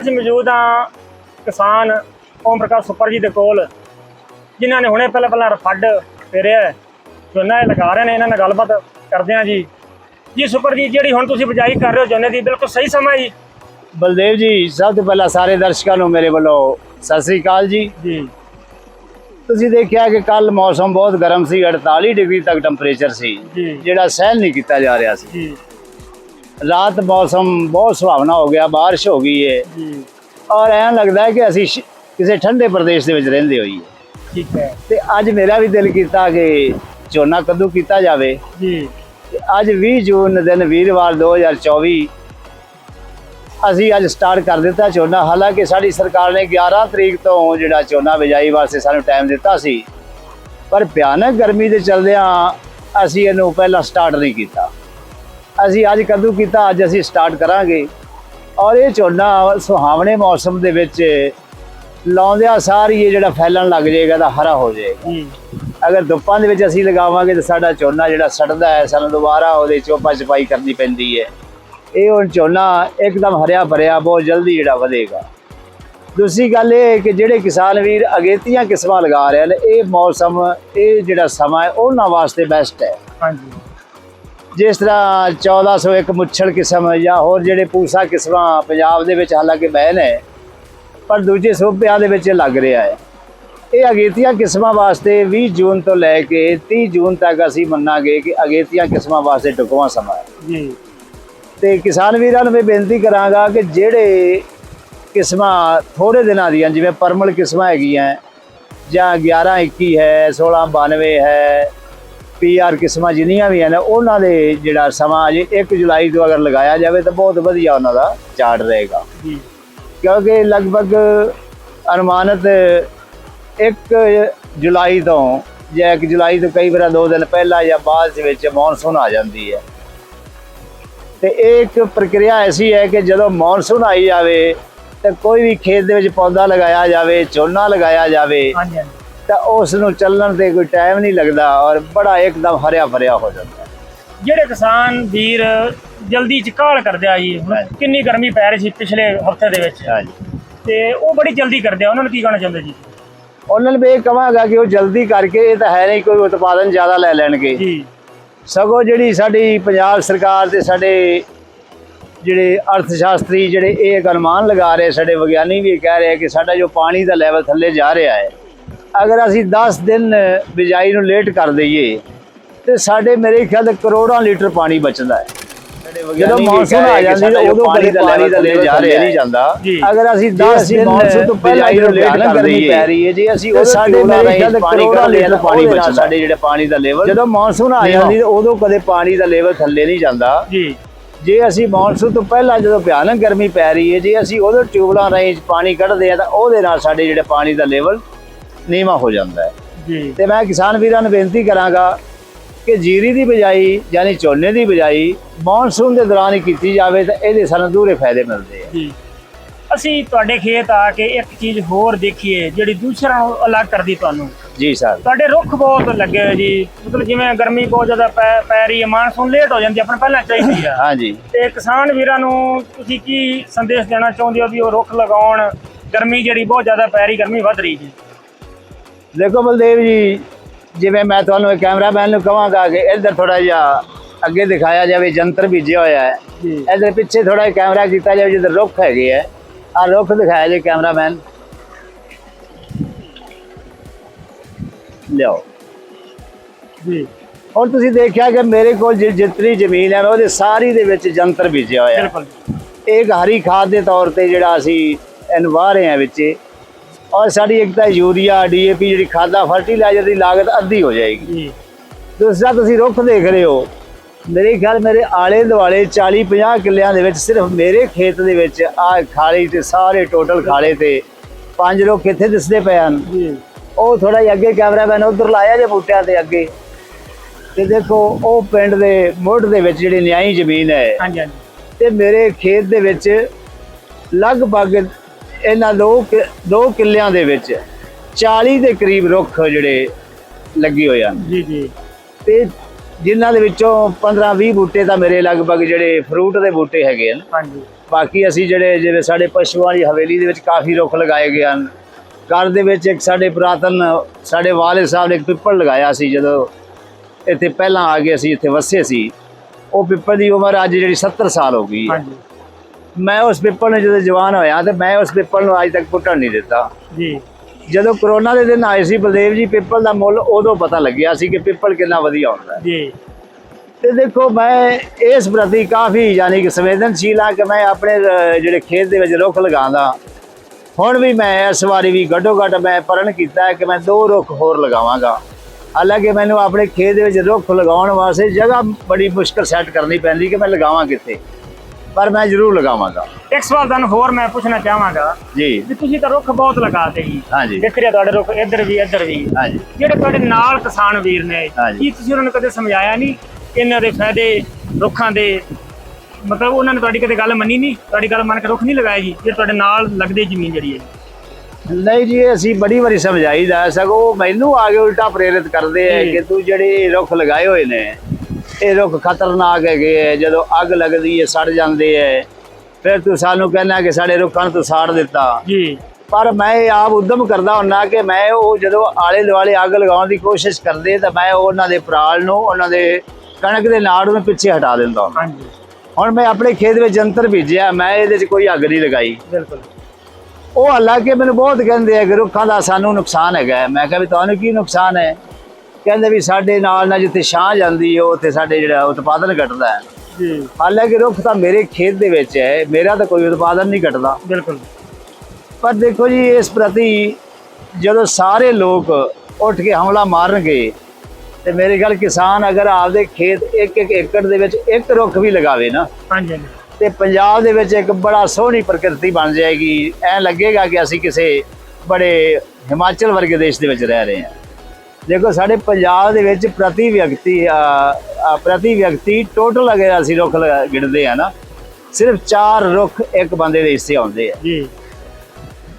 ਅਸੀਂ ਮੌਜੂਦ ਹਾਂ ਕਿਸਾਨ ਓਮ ਪ੍ਰਕਾਸ਼ ਸੁਪਰ ਜੀ ਦੇ ਕੋਲ ਜਿਨ੍ਹਾਂ ਨੇ ਹੁਣੇ ਪਹਿਲਾਂ ਪਹਿਲਾਂ ਫੱਡ ਫੇਰਿਆ। ਝੋਨਾ ਇਹ ਲਗਾ ਰਹੇ ਨੇ ਇਹਨਾਂ ਨਾਲ ਗੱਲਬਾਤ ਕਰਦੇ ਹਾਂ ਜੀ। ਜੀ ਸੁਪਰ ਜੀ ਜਿਹੜੀ ਹੁਣ ਤੁਸੀਂ ਬਜਾਈ ਕਰ ਰਹੇ ਹੋ ਝੋਨੇ ਦੀ ਬਿਲਕੁਲ ਸਹੀ ਸਮਾਂ ਜੀ। ਬਲਦੇਵ ਜੀ ਸਭ ਤੋਂ ਪਹਿਲਾਂ ਸਾਰੇ ਦਰਸ਼ਕਾਂ ਨੂੰ ਮੇਰੇ ਵੱਲੋਂ ਸਤਿ ਸ੍ਰੀ ਅਕਾਲ ਜੀ। ਜੀ। ਤੁਸੀਂ ਦੇਖਿਆ ਕਿ ਕੱਲ ਮੌਸਮ ਬਹੁਤ ਗਰਮ ਸੀ 48 ਡਿਗਰੀ ਤੱਕ ਟੈਂਪਰੇਚਰ ਸੀ ਜਿਹੜਾ ਸਹਿਣ ਨਹੀਂ ਕੀਤਾ ਜਾ ਰਿਹਾ ਸੀ। ਜੀ। ਰਾਤ ਮੌਸਮ ਬਹੁਤ ਸੁਹਾਵਣਾ ਹੋ ਗਿਆ ਬਾਰਿਸ਼ ਹੋ ਗਈ ਹੈ ਔਰ ਐਂ ਲੱਗਦਾ ਹੈ ਕਿ ਅਸੀਂ ਸ਼- ਕਿਸੇ ਠੰਡੇ ਪ੍ਰਦੇਸ਼ ਦੇ ਵਿੱਚ ਰਹਿੰਦੇ ਹੋਈਏ ਠੀਕ ਹੈ। ਤੇ ਅੱਜ ਮੇਰਾ ਵੀ ਦਿਲ ਕੀਤਾ ਕਿ ਝੋਨਾ ਕਦੋਂ ਕੀਤਾ ਜਾਵੇ। ਜੀ। ਤੇ ਅੱਜ 20 ਜੂਨ ਦਿਨ ਵੀਰਵਾਰ 2024 ਅਸੀਂ ਅੱਜ ਸਟਾਰਟ ਕਰ ਦਿੱਤਾ ਝੋਨਾ। ਹਾਲਾਂਕਿ ਸਾਡੀ ਸਰਕਾਰ ਨੇ 11 ਤਰੀਕ ਤੋਂ ਜਿਹੜਾ ਝੋਨਾ ਬਿਜਾਈ ਵਾਸਤੇ ਸਾਨੂੰ ਟਾਈਮ ਦਿੱਤਾ ਸੀ। ਪਰ ਭਿਆਨਕ ਗਰਮੀ ਦੇ ਚਲਦਿਆਂ ਅਸੀਂ ਇਹਨੂੰ ਪਹਿਲਾਂ ਸਟਾਰਟ ਨਹੀਂ ਕੀਤਾ। ਅਸੀਂ ਅੱਜ ਕਦੋਂ ਕੀਤਾ ਅੱਜ ਅਸੀਂ ਸਟਾਰਟ ਕਰਾਂਗੇ। ਔਰ ਇਹ ਝੋਨਾ ਸੁਹਾਵਣੇ ਮੌਸਮ ਦੇ ਵਿੱਚ ਲਾਉਂਦਿਆਂ ਸਾਰੀ ਇਹ ਜਿਹੜਾ ਫੈਲਣ ਲੱਗ ਜਾਏਗਾ ਤਾਂ ਹਰਾ ਹੋ ਜਾਏਗਾ। ਅਗਰ ਧੁੱਪਾਂ ਦੇ ਵਿੱਚ ਅਸੀਂ ਲਗਾਵਾਂਗੇ ਤਾਂ ਸਾਡਾ ਝੋਨਾ ਜਿਹੜਾ ਸੜਦਾ ਹੈ ਸਾਨੂੰ ਦੁਬਾਰਾ ਉਹਦੇ ਚੋਪਾ ਚਪਾਈ ਕਰਨੀ ਪੈਂਦੀ ਹੈ। ਇਹ ਹੁਣ ਝੋਨਾ ਇੱਕਦਮ ਹਰਿਆ ਭਰਿਆ ਬਹੁਤ ਜਲਦੀ ਜਿਹੜਾ ਵਧੇਗਾ। ਦੂਸਰੀ ਗੱਲ ਇਹ ਹੈ ਕਿ ਜਿਹੜੇ ਕਿਸਾਨ ਵੀਰ ਅਗੇਤੀਆਂ ਕਿਸਮਾਂ ਲਗਾ ਰਹੇ ਨੇ ਇਹ ਮੌਸਮ ਇਹ ਜਿਹੜਾ ਸਮਾਂ ਹੈ ਉਹਨਾਂ ਵਾਸਤੇ ਬੈਸਟ ਹੈ। ਹਾਂਜੀ। ਜਿਸ ਤਰ੍ਹਾਂ 1401 ਮੁੱਛੜ ਕਿਸਮ ਜਾਂ ਹੋਰ ਜਿਹੜੇ ਪੂਸਾ ਕਿਸਮਾਂ ਪੰਜਾਬ ਦੇ ਵਿੱਚ ਹਾਲਾਂਕਿ ਬੈਨ ਹੈ ਪਰ ਦੂਜੇ ਸੂਬਿਆਂ ਦੇ ਵਿੱਚ ਲੱਗ ਰਿਹਾ ਹੈ। ਇਹ ਅਗੇਤੀਆਂ ਕਿਸਮਾਂ ਵਾਸਤੇ 20 ਜੂਨ ਤੋਂ ਲੈ ਕੇ 30 ਜੂਨ ਤੱਕ ਅਸੀਂ ਮੰਨਾਂਗੇ ਕਿ ਅਗੇਤੀਆਂ ਕਿਸਮਾਂ ਵਾਸਤੇ ਢੁਕਵਾਂ ਸਮਾਂ ਹੈ। ਜੀ। ਤੇ ਕਿਸਾਨ ਵੀਰਾਂ ਨੂੰ ਮੈਂ ਬੇਨਤੀ ਕਰਾਂਗਾ ਕਿ ਜਿਹੜੇ ਕਿਸਮਾਂ ਥੋੜੇ ਦਿਨਾਂ ਦੀਆਂ ਜਿਵੇਂ ਪਰਮਲ ਕਿਸਮਾਂ ਹੈਗੀਆਂ ਜਾਂ 1121 ਹੈ 1692 ਹੈ ਪੀਆਰ ਕਿਸਮਾਂ ਜਿੰਨੀਆਂ ਵੀ ਹਨ ਉਹਨਾਂ ਦੇ ਜਿਹੜਾ ਸਮਾਂ ਅਜੇ 1 ਜੁਲਾਈ ਤੋਂ ਅਗਰ ਲਗਾਇਆ ਜਾਵੇ ਤਾਂ ਬਹੁਤ ਵਧੀਆ ਉਹਨਾਂ ਦਾ ਚਾਰਟ ਰਹੇਗਾ। ਜੀ। ਕਿਉਂਕਿ ਲਗਭਗ ਅਨੁਮਾਨਿਤ 1 ਜੁਲਾਈ ਤੋਂ ਜਾਂ 1 ਜੁਲਾਈ ਤੋਂ ਕਈ ਵਾਰ ਦੋ ਦਿਨ ਪਹਿਲਾਂ ਜਾਂ ਬਾਅਦ ਦੇ ਵਿੱਚ ਮੌਨਸੂਨ ਆ ਜਾਂਦੀ ਹੈ। ਤੇ ਇਹ ਇੱਕ ਪ੍ਰਕਿਰਿਆ ਐਸੀ ਹੈ ਕਿ ਜਦੋਂ ਮੌਨਸੂਨ ਆਈ ਜਾਵੇ ਤੇ ਕੋਈ ਵੀ ਖੇਤ ਦੇ ਵਿੱਚ ਪੌਦਾ ਲਗਾਇਆ ਜਾਵੇ ਝੋਨਾ ਲਗਾਇਆ ਜਾਵੇ ਹਾਂਜੀ। ਤਾਂ ਉਸ ਨੂੰ ਚੱਲਣ ਤੇ ਕੋਈ ਟਾਈਮ ਨਹੀਂ ਲੱਗਦਾ ਔਰ ਬੜਾ ਇੱਕਦਮ ਹਰਿਆ ਭਰਿਆ ਹੋ ਜਾਂਦਾ। ਜਿਹੜੇ ਕਿਸਾਨ ਵੀਰ ਜਲਦੀ ਚ ਕਾਲ ਕਰਦੇ ਆ ਜੀ ਹੁਣ ਹਾਂਜੀ। ਕਿੰਨੀ ਗਰਮੀ ਪੈ ਰਹੀ ਸੀ ਪਿਛਲੇ ਹਫ਼ਤੇ ਦੇ ਵਿੱਚ। ਹਾਂਜੀ। ਤੇ ਉਹ ਬੜੀ ਜਲਦੀ ਕਰਦੇ ਆ ਉਹਨਾਂ ਨੂੰ ਕੀ ਕਹਿਣਾ ਚਾਹੁੰਦੇ ਜੀ? ਉਹਨਾਂ ਨੂੰ ਵੀ ਇਹ ਕਹਾਂਗਾ ਕਿ ਉਹ ਜਲਦੀ ਕਰਕੇ ਇਹ ਤਾਂ ਹੈ ਨਹੀਂ ਕੋਈ ਉਤਪਾਦਨ ਜ਼ਿਆਦਾ ਲੈ ਲੈਣਗੇ। ਜੀ। ਸਗੋਂ ਜਿਹੜੀ ਸਾਡੀ ਪੰਜਾਬ ਸਰਕਾਰ ਤੇ ਸਾਡੇ ਜਿਹੜੇ ਅਰਥ ਸ਼ਾਸਤਰੀ ਜਿਹੜੇ ਇਹ ਇੱਕ ਅਨੁਮਾਨ ਲਗਾ ਰਹੇ ਸਾਡੇ ਵਿਗਿਆਨੀ ਵੀ ਇਹ ਕਹਿ ਰਹੇ ਕਿ ਸਾਡਾ ਜੋ ਪਾਣੀ ਦਾ ਲੈਵਲ ਥੱਲੇ ਜਾ ਰਿਹਾ ਹੈ ਅਗਰ ਅਸੀਂ 10 ਦਿਨ ਬਿਜਾਈ ਨੂੰ ਲੇਟ ਕਰ ਦਈਏ ਤੇ ਸਾਡੇ ਮੇਰੇ ਖਿਆਲ ਕਰੋੜਾਂ ਲੀਟਰ ਪਾਣੀ ਬਚਦਾ ਹੈ। ਜਦੋਂ ਮੌਨਸੂਨ ਆ ਜਾਂਦੀ ਹੈ ਉਦੋਂ ਪਾਣੀ ਦਾ ਲੈਵਲ ਥੱਲੇ ਜਾ ਰਿਹਾ ਨਹੀਂ ਜਾਂਦਾ। ਅਗਰ ਅਸੀਂ 10 ਦਿਨ ਮੌਨਸੂਨ ਤੋਂ ਬਿਜਾਈ ਨੂੰ ਲੇਟ ਕਰ ਦਈਏ ਪੈ ਰਹੀ ਹੈ ਜੀ ਅਸੀਂ ਉਹ ਸਾਡੇ ਮੇਰੇ ਖਿਆਲ ਤੇ ਕਰੋੜਾਂ ਲੀਟਰ ਪਾਣੀ ਬਚਦਾ ਸਾਡੇ ਜਿਹੜੇ ਪਾਣੀ ਦਾ ਲੈਵਲ ਜਦੋਂ ਮੌਨਸੂਨ ਆ ਜਾਂਦੀ ਹੈ ਉਦੋਂ ਕਦੇ ਪਾਣੀ ਦਾ ਲੈਵਲ ਥੱਲੇ ਨਹੀਂ ਜਾਂਦਾ। ਜੀ। ਜੇ ਅਸੀਂ ਮੌਨਸੂਨ ਤੋਂ ਪਹਿਲਾਂ ਜਦੋਂ ਭਿਆਨਕ ਗਰਮੀ ਪੈ ਰਹੀ ਹੈ ਜੇ ਅਸੀਂ ਉਹਦੇ ਟਿਊਬਲਾਂ ਰਾਹੀਂ ਪਾਣੀ ਕੱਢਦੇ ਆ ਤਾਂ ਉਹਦੇ ਨਾਲ ਸਾਡੇ ਜਿਹੜੇ ਪਾਣੀ ਦਾ ਲੈਵਲ ਨੀਵਾਂ ਹੋ ਜਾਂਦਾ ਹੈ। ਜੀ। ਤੇ ਮੈਂ ਕਿਸਾਨ ਵੀਰਾਂ ਨੂੰ ਬੇਨਤੀ ਕਰਾਂਗਾ ਕਿ ਜੀਰੀ ਦੀ ਬਿਜਾਈ ਯਾਨੀ ਝੋਨੇ ਦੀ ਬਿਜਾਈ ਮੌਨਸੂਨ ਦੇ ਦੌਰਾਨ ਹੀ ਕੀਤੀ ਜਾਵੇ ਤਾਂ ਇਹਦੇ ਸਾਨੂੰ ਦੂਰੇ ਫਾਇਦੇ ਮਿਲਦੇ ਆ। ਜੀ। ਅਸੀਂ ਤੁਹਾਡੇ ਖੇਤ ਆ ਕੇ ਇੱਕ ਚੀਜ਼ ਹੋਰ ਦੇਖੀਏ ਜਿਹੜੀ ਦੂਸਰਾ ਅਲੱਗ ਕਰਦੀ ਤੁਹਾਨੂੰ। ਜੀ ਸਰ। ਤੁਹਾਡੇ ਰੁੱਖ ਬਹੁਤ ਲੱਗੇ ਹੋਏ ਜੀ। ਮਤਲਬ ਜਿਵੇਂ ਗਰਮੀ ਬਹੁਤ ਜ਼ਿਆਦਾ ਪੈ ਰਹੀ ਹੈ ਮਾਨਸੂਨ ਲੇਟ ਹੋ ਜਾਂਦੀ ਆਪਣਾ ਪਹਿਲਾਂ ਚਾਹੀਦੀ ਆ। ਹਾਂਜੀ। ਤੇ ਕਿਸਾਨ ਵੀਰਾਂ ਨੂੰ ਤੁਸੀਂ ਕੀ ਸੰਦੇਸ਼ ਦੇਣਾ ਚਾਹੁੰਦੇ ਹੋ ਵੀ ਉਹ ਰੁੱਖ ਲਗਾਉਣ? ਗਰਮੀ ਜਿਹੜੀ ਬਹੁਤ ਜ਼ਿਆਦਾ ਪੈ ਰਹੀ ਗਰਮੀ ਵੱਧ ਰਹੀ ਜੀ। ਦੇਖੋ ਬਲਦੇਵ ਜੀ ਜਿਵੇਂ ਮੈਂ ਤੁਹਾਨੂੰ ਕੈਮਰਾਮੈਨ ਨੂੰ ਕਹਾਂਗਾ ਕਿ ਇੱਧਰ ਥੋੜਾ ਜਿਹਾ ਅੱਗੇ ਦਿਖਾਇਆ ਜਾਵੇ ਜੰਤਰ ਭੇਜਿਆ ਹੋਇਆ ਹੈ। ਇੱਧਰ ਪਿੱਛੇ ਥੋੜਾ ਜਿਹਾ ਕੈਮਰਾ ਕੀਤਾ ਜਾਵੇ ਜਿੱਧਰ ਰੁੱਖ ਹੈਗੇ ਆ ਆ ਰੁੱਖ ਦਿਖਾਇਆ ਜੇ ਕੈਮਰਾਮੈਨ। ਲਿਓ ਜੀ। ਹੁਣ ਤੁਸੀਂ ਦੇਖਿਆ ਕਿ ਮੇਰੇ ਕੋਲ ਜਿਤਨੀ ਜ਼ਮੀਨ ਹੈ ਉਹਦੇ ਸਾਰੀ ਦੇ ਵਿੱਚ ਜੰਤਰ ਭੇਜਿਆ ਹੋਇਆ ਹੈ। ਬਿਲਕੁਲ ਇੱਕ ਹਰੀ ਖਾਦ ਦੇ ਤੌਰ ਤੇ ਜਿਹੜਾ ਅਸੀਂ ਇਹਨੂੰ ਵਾਹ ਰਹੇ ਹਾਂ ਵਿੱਚ ਔਰ ਸਾਡੀ ਇੱਕ ਤਾਂ ਯੂਰੀਆ ਡੀਏਪੀ ਜਿਹੜੀ ਖਾਦਾਂ ਫਰਟੀਲਾਈਜ਼ਰ ਦੀ ਲਾਗਤ ਅੱਧੀ ਹੋ ਜਾਏਗੀ। ਜੀ। ਦੂਸਰਾ ਤੁਸੀਂ ਰੁੱਖ ਦੇਖ ਰਹੇ ਹੋ। ਮੇਰੇ ਖਿਆਲ ਮੇਰੇ ਆਲੇ ਦੁਆਲੇ 40 50 ਕਿੱਲਿਆਂ ਦੇ ਵਿੱਚ ਸਿਰਫ ਮੇਰੇ ਖੇਤ ਦੇ ਵਿੱਚ ਆ ਖਾਲੀ ਤੇ ਸਾਰੇ ਟੋਟਲ ਖਾਲੇ ਤੇ ਪੰਜ ਰੁੱਖ ਕਿੱਥੇ ਦਿਸਦੇ ਪਏ ਹਨ। ਜੀ। ਉਹ ਥੋੜਾ ਜਿਹਾ ਅੱਗੇ ਕੈਮਰਾਮੈਨ ਉਧਰ ਲਾਇਆ ਜੇ ਬੂਟਿਆਂ ਦੇ ਅੱਗੇ। ਤੇ ਦੇਖੋ ਉਹ ਪਿੰਡ ਦੇ ਮੁੱਢ ਦੇ ਵਿੱਚ ਜਿਹੜੀ ਨਿਆਈ ਜ਼ਮੀਨ ਹੈ ਹਾਂਜੀ ਹਾਂਜੀ। ਤੇ ਮੇਰੇ ਖੇਤ ਦੇ ਵਿੱਚ ਲਗਭਗ ਇਹਨਾਂ ਦੋ ਦੋ ਕਿੱਲਿਆਂ ਦੇ ਵਿੱਚ 40 ਦੇ ਕਰੀਬ ਰੁੱਖ ਜਿਹੜੇ ਲੱਗੇ ਹੋਏ ਹਨ। ਜੀ ਜੀ। ਤੇ ਜਿਨ੍ਹਾਂ ਦੇ ਵਿੱਚੋਂ 15 20 ਬੂਟੇ ਤਾਂ ਮੇਰੇ ਲਗਭਗ ਜਿਹੜੇ ਫਰੂਟ ਦੇ ਬੂਟੇ ਹੈਗੇ ਹਨ। ਹਾਂਜੀ। ਬਾਕੀ ਅਸੀਂ ਜਿਹੜੇ ਜਿਵੇਂ ਸਾਡੇ ਪਸ਼ੂਆਂ ਦੀ ਹਵੇਲੀ ਦੇ ਵਿੱਚ ਕਾਫੀ ਰੁੱਖ ਲਗਾਏ ਗਏ ਹਨ। ਘਰ ਦੇ ਵਿੱਚ ਇੱਕ ਸਾਡੇ ਪੁਰਾਤਨ ਸਾਡੇ ਵਾਲਿਦ ਸਾਹਿਬ ਨੇ ਇੱਕ ਪਿੱਪਲ ਲਗਾਇਆ ਸੀ ਜਦੋਂ ਇੱਥੇ ਪਹਿਲਾਂ ਆ ਕੇ ਅਸੀਂ ਇੱਥੇ ਵਸੇ ਸੀ। ਉਹ ਪਿੱਪਲ ਦੀ ਉਮਰ ਅੱਜ ਜਿਹੜੀ 70 ਸਾਲ ਹੋ ਗਈ ਹੈ। ਹਾਂਜੀ। ਮੈਂ ਉਸ ਪਿੱਪਲ ਨੂੰ ਜਦੋਂ ਜਵਾਨ ਹੋਇਆ ਤੇ ਮੈਂ ਉਸ ਪਿੱਪਲ ਨੂੰ ਅੱਜ ਤੱਕ ਪੁੱਟਣ ਨਹੀਂ ਦਿੱਤਾ। ਜੀ। ਜਦੋਂ ਕਰੋਨਾ ਦੇ ਦਿਨ ਆਏ ਸੀ ਬਲਦੇਵ ਜੀ ਪਿੱਪਲ ਦਾ ਮੁੱਲ ਉਦੋਂ ਪਤਾ ਲੱਗਿਆ ਸੀ ਕਿ ਪਿੱਪਲ ਕਿੰਨਾ ਵਧੀਆ ਹੁੰਦਾ ਹੈ। ਜੀ। ਤੇ ਦੇਖੋ ਮੈਂ ਇਸ ਪ੍ਰਤੀ ਕਾਫੀ ਯਾਨੀ ਕਿ ਸੰਵੇਦਨਸ਼ੀਲ ਹਾਂ ਕਿ ਮੈਂ ਆਪਣੇ ਜਿਹੜੇ ਖੇਤ ਦੇ ਵਿੱਚ ਰੁੱਖ ਲਗਾਉਂਦਾ। ਹੁਣ ਵੀ ਮੈਂ ਇਸ ਵਾਰੀ ਵੀ ਘੱਟੋ ਘੱਟ ਮੈਂ ਪਰਨ ਕੀਤਾ ਹੈ ਕਿ ਮੈਂ ਦੋ ਰੁੱਖ ਹੋਰ ਲਗਾਵਾਂਗਾ। ਹਾਲਾਂਕਿ ਮੈਨੂੰ ਆਪਣੇ ਖੇਤ ਦੇ ਵਿੱਚ ਰੁੱਖ ਲਗਾਉਣ ਵਾਸਤੇ ਜਗ੍ਹਾ ਬੜੀ ਮੁਸ਼ਕਲ ਸੈੱਟ ਕਰਨੀ ਪੈਂਦੀ ਕਿ ਮੈਂ ਲਗਾਵਾਂ ਕਿੱਥੇ। ਪਰ ਮੈਂ ਜ਼ਰੂਰ ਲਗਾਵਾਂਗਾ। ਇੱਕ ਸਵਾਲ ਤੁਹਾਨੂੰ ਹੋਰ ਮੈਂ ਪੁੱਛਣਾ ਚਾਹਾਂਗਾ ਜੀ। ਵੀ ਤੁਸੀਂ ਤਾਂ ਰੁੱਖ ਬਹੁਤ ਲਗਾਤੇ ਜੀ। ਹਾਂਜੀ। ਦਿਖ ਰਿਹਾ ਤੁਹਾਡੇ ਰੁੱਖ ਇੱਧਰ ਵੀ ਇੱਧਰ ਵੀ। ਹਾਂਜੀ। ਜਿਹੜੇ ਤੁਹਾਡੇ ਨਾਲ ਕਿਸਾਨ ਵੀਰ ਨੇ। ਕੀ ਤੁਸੀਂ ਉਹਨਾਂ ਨੂੰ ਕਦੇ ਸਮਝਾਇਆ ਨਹੀਂ? ਇਹਨਾਂ ਦੇ ਫਾਇਦੇ ਰੁੱਖਾਂ ਦੇ ਮਤਲਬ ਉਹਨਾਂ ਨੇ ਤੁਹਾਡੀ ਕਦੇ ਗੱਲ ਮੰਨੀ ਨਹੀਂ? ਤੁਹਾਡੀ ਗੱਲ ਮੰਨ ਕੇ ਰੁੱਖ ਨਹੀਂ ਲਗਾਏ ਜੀ ਜਿਹੜੇ ਤੁਹਾਡੇ ਨਾਲ ਲੱਗਦੇ ਜ਼ਮੀਨ ਜਿਹੜੀ ਹੈ ਨਹੀਂ ਜੀ ਅਸੀਂ ਬੜੀ ਵਾਰੀ ਸਮਝਾਈਦਾ ਸਗੋਂ ਮੈਨੂੰ ਆ ਕੇ ਉਲਟਾ ਪ੍ਰੇਰਿਤ ਕਰਦੇ ਆ ਜੀ। ਕਿ ਤੂੰ ਜਿਹੜੇ ਰੁੱਖ ਲਗਾਏ ਹੋਏ ਨੇ ਇਹ ਰੁੱਖ ਖਤਰਨਾਕ ਹੈਗੇ ਹੈ ਜਦੋਂ ਅੱਗ ਲੱਗਦੀ ਹੈ ਸੜ ਜਾਂਦੇ ਹੈ ਫਿਰ ਤੂੰ ਸਾਨੂੰ ਕਹਿਣਾ ਕਿ ਸਾਡੇ ਰੁੱਖਾਂ ਨੂੰ ਤੂੰ ਸਾੜ ਦਿੱਤਾ। ਜੀ। ਪਰ ਮੈਂ ਆਪ ਉਦਮ ਕਰਦਾ ਹੁੰਨਾ ਕਿ ਮੈਂ ਉਹ ਜਦੋਂ ਆਲੇ ਦੁਆਲੇ ਅੱਗ ਲਗਾਉਣ ਦੀ ਕੋਸ਼ਿਸ਼ ਕਰਦੇ ਤਾਂ ਮੈਂ ਉਹਨਾਂ ਦੇ ਪਰਾਲ ਨੂੰ ਉਹਨਾਂ ਦੇ ਕਣਕ ਦੇ ਨਾੜ ਨੂੰ ਪਿੱਛੇ ਹਟਾ ਦਿੰਦਾ ਹਾਂਜੀ। ਹੁਣ ਮੈਂ ਆਪਣੇ ਖੇਤ ਵਿੱਚ ਜੰਤਰ ਭੇਜਿਆ ਮੈਂ ਇਹਦੇ 'ਚ ਕੋਈ ਅੱਗ ਨਹੀਂ ਲਗਾਈ। ਬਿਲਕੁਲ। ਉਹ ਹਾਲਾਂਕਿ ਮੈਨੂੰ ਬਹੁਤ ਕਹਿੰਦੇ ਆ ਕਿ ਰੁੱਖਾਂ ਦਾ ਸਾਨੂੰ ਨੁਕਸਾਨ ਹੈਗਾ। ਮੈਂ ਕਿਹਾ ਵੀ ਤੁਹਾਨੂੰ ਕੀ ਨੁਕਸਾਨ ਹੈ ਕਹਿੰਦੇ ਵੀ ਸਾਡੇ ਨਾਲ ਨਾਲ ਜਿੱਥੇ ਛਾਂ ਜਾਂਦੀ ਹੈ ਉੱਥੇ ਸਾਡੇ ਜਿਹੜਾ ਉਤਪਾਦਨ ਘਟਦਾ ਹੈ। ਜੀ। ਹਾਲਾਂਕਿ ਰੁੱਖ ਤਾਂ ਮੇਰੇ ਖੇਤ ਦੇ ਵਿੱਚ ਹੈ ਮੇਰਾ ਤਾਂ ਕੋਈ ਉਤਪਾਦਨ ਨਹੀਂ ਘਟਦਾ। ਬਿਲਕੁਲ। ਪਰ ਦੇਖੋ ਜੀ ਇਸ ਪ੍ਰਤੀ ਜਦੋਂ ਸਾਰੇ ਲੋਕ ਉੱਠ ਕੇ ਹਮਲਾ ਮਾਰਨਗੇ ਤੇ ਮੇਰੇ ਖਿਆਲ ਕਿਸਾਨ ਅਗਰ ਆਪਦੇ ਖੇਤ ਇੱਕ ਇੱਕ ਏਕੜ ਦੇ ਵਿੱਚ ਇੱਕ ਰੁੱਖ ਵੀ ਲਗਾਵੇ ਨਾ ਹਾਂਜੀ। ਤੇ ਪੰਜਾਬ ਦੇ ਵਿੱਚ ਇੱਕ ਬੜਾ ਸੋਹਣੀ ਪ੍ਰਕਿਰਤੀ ਬਣ ਜਾਏਗੀ। ਐ ਲੱਗੇਗਾ ਕਿ ਅਸੀਂ ਕਿਸੇ ਬੜੇ ਹਿਮਾਚਲ ਵਰਗੇ ਦੇਸ਼ ਦੇ ਵਿੱਚ ਰਹਿ ਰਹੇ ਹਾਂ। ਦੇਖੋ ਸਾਡੇ ਪੰਜਾਬ ਦੇ ਵਿੱਚ ਪ੍ਰਤੀ ਵਿਅਕਤੀ ਪ੍ਰਤੀ ਵਿਅਕਤੀ ਟੋਟਲ ਅਗਰ ਅਸੀਂ ਰੁੱਖ ਗਿਣਦੇ ਆ ਨਾ ਸਿਰਫ 4 ਰੁੱਖ ਇੱਕ ਬੰਦੇ ਦੇ ਹਿੱਸੇ ਆਉਂਦੇ ਆ। ਜੀ।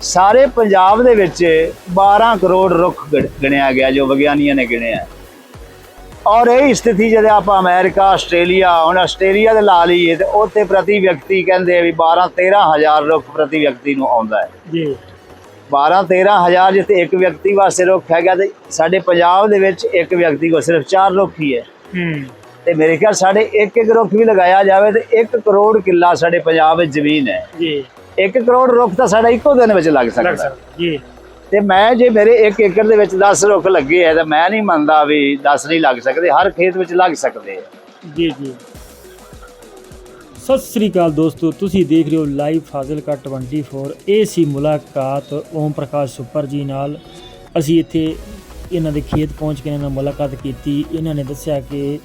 ਸਾਰੇ ਪੰਜਾਬ ਦੇ ਵਿੱਚ 12 ਕਰੋੜ ਰੁੱਖ ਗਿਣ- ਗਿਣਿਆ ਗਿਆ ਜੋ ਵਿਗਿਆਨੀਆਂ ਨੇ ਗਿਣਿਆ। ਔਰ ਇਹ ਸਥਿਤੀ ਜਦ ਆਪਾਂ ਅਮਰੀਕਾ ਆਸਟ੍ਰੇਲੀਆ ਹੁਣ ਆਸਟ੍ਰੇਲੀਆ ਦੇ ਲਾ ਲਈਏ ਤੇ ਉੱਥੇ ਪ੍ਰਤੀ ਵਿਅਕਤੀ ਕਹਿੰਦੇ ਆ ਵੀ 12 13 ਹਜ਼ਾਰ ਰੁੱਖ ਪ੍ਰਤੀ ਵਿਅਕਤੀ ਨੂੰ ਆਉਂਦਾ ਹੈ। ਜੀ। 12 13 ਹਜ਼ਾਰ ਜਿੱਥੇ ਇੱਕ ਵਿਅਕਤੀ ਵਾਸਤੇ ਰੁੱਖ ਹੈਗਾ ਤੇ ਸਾਡੇ ਪੰਜਾਬ ਦੇ ਵਿੱਚ ਇੱਕ ਵਿਅਕਤੀ ਕੋਲ ਸਿਰਫ 4 ਰੁੱਖ ਹੀ ਹੈ। ਹੂੰ। ਤੇ ਮੇਰੇ ਖਿਆਲ ਸਾਡੇ ਇੱਕ ਇੱਕ ਰੁੱਖ ਵੀ ਲਗਾਇਆ ਜਾਵੇ ਤੇ 1 ਕਰੋੜ ਕਿੱਲਾ ਸਾਡੇ ਪੰਜਾਬ ਵਿੱਚ ਜ਼ਮੀਨ ਹੈ। ਜੀ। 1 ਕਰੋੜ ਰੁੱਖ ਤਾਂ ਸਾਡਾ ਇੱਕੋ ਦਿਨ ਵਿੱਚ ਲੱਗ। ਸਕਦਾ। ਜੀ। ਤੇ ਮੈਂ ਜੇ ਮੇਰੇ 1 ਏਕੜ ਦੇ ਵਿੱਚ 10 ਰੁੱਖ ਲੱਗੇ ਆ ਤਾਂ ਮੈਂ ਨਹੀਂ ਮੰਨਦਾ ਵੀ 10 ਨਹੀਂ ਲੱਗ ਸਕਦੇ ਹਰ ਖੇਤ ਵਿੱਚ ਲੱਗ ਸਕਦੇ ਆ ਜੀ ਜੀ। ਸਤਿ ਸ੍ਰੀ ਅਕਾਲ ਦੋਸਤੋ, ਤੁਸੀਂ ਦੇਖ ਰਹੇ ਹੋ ਲਾਈਵ ਫਾਜ਼ਿਲਕਾ 24 ਇਹ ਸੀ ਮੁਲਾਕਾਤ ਓਮ ਪ੍ਰਕਾਸ਼ ਸੁਪਰ ਜੀ ਨਾਲ। ਅਸੀਂ ਇੱਥੇ ਇਹਨਾਂ ਦੇ ਖੇਤ ਪਹੁੰਚ ਕੇ ਇਹਨਾਂ ਨਾਲ ਮੁਲਾਕਾਤ ਕੀਤੀ। ਇਹਨਾਂ ਨੇ ਦੱਸਿਆ ਕਿ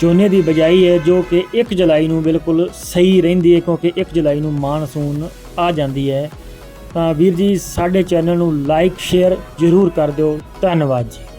ਝੋਨੇ ਦੀ ਬਜਾਈ ਹੈ, ਜੋ ਕਿ 1 ਜੁਲਾਈ ਨੂੰ ਬਿਲਕੁਲ ਸਹੀ ਰਹਿੰਦੀ ਹੈ, ਕਿਉਂਕਿ 1 ਜੁਲਾਈ ਨੂੰ ਮਾਨਸੂਨ ਆ ਜਾਂਦੀ ਹੈ। ਤਾਂ ਵੀਰ ਜੀ, ਸਾਡੇ ਚੈਨਲ ਨੂੰ ਲਾਈਕ, ਸ਼ੇਅਰ ਜ਼ਰੂਰ ਕਰ ਦਿਓ। ਧੰਨਵਾਦ ਜੀ।